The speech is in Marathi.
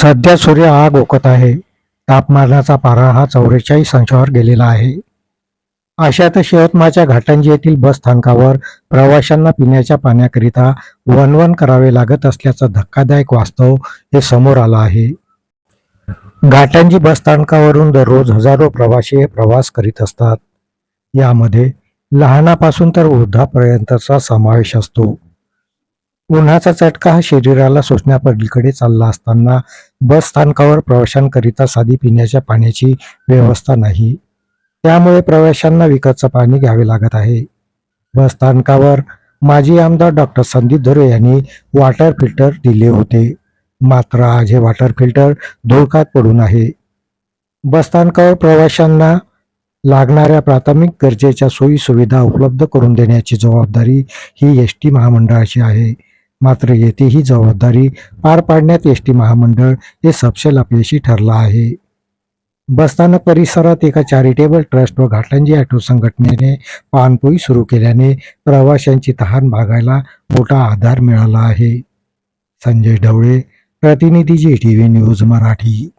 सध्या सूर्य आग ओकत आहे. तापमानाचा पारा हा चौवेचाळीस अंशावर गेलेला आहे. अशातच यवतमाळच्या घाटंजी येथील बस स्थानकावर प्रवाशांना पिण्याच्या पाण्याकरिता वनवन करावे लागत असल्याचं धक्कादायक वास्तव हे समोर आलं आहे. घाटंजी बस स्थानकावरून दररोज हजारो प्रवासी हे प्रवास करीत असतात. यामध्ये लहानापासून तर वृद्धापर्यंतचा समावेश असतो. उन्हाचा चटका हा शरीराला सोसण्यापलीकडे चालला असताना बस स्थानकावर प्रवाशांकरिता साधी पिण्याच्या पाण्याची व्यवस्था नाही. त्यामुळे प्रवाशांना विकतचं पाणी घ्यावे लागत आहे. बस स्थानकावर माजी आमदार डॉक्टर संदीप धुरे यांनी वॉटर फिल्टर दिले होते. मात्र आज हे वॉटर फिल्टर धोक्यात पडून आहे. बस स्थानकावर प्रवाशांना लागणाऱ्या प्राथमिक गरजेच्या सोयी सुविधा उपलब्ध करून देण्याची जबाबदारी ही एस टी महामंडळाची आहे. मात्र येथे ही जबाबदारी पार पाडण्यात एस टी महामंडळ हे सपशेल अपयशी ठरलं आहे. बसस्थानक परिसरात एका चॅरिटेबल ट्रस्ट व घाटलांजी ऑटो संघटनेने पानपोई सुरू केल्याने प्रवाशांची तहान भागायला मोठा आधार मिळाला आहे. संजय ढवळे प्रतिनिधी G T V news Marathi.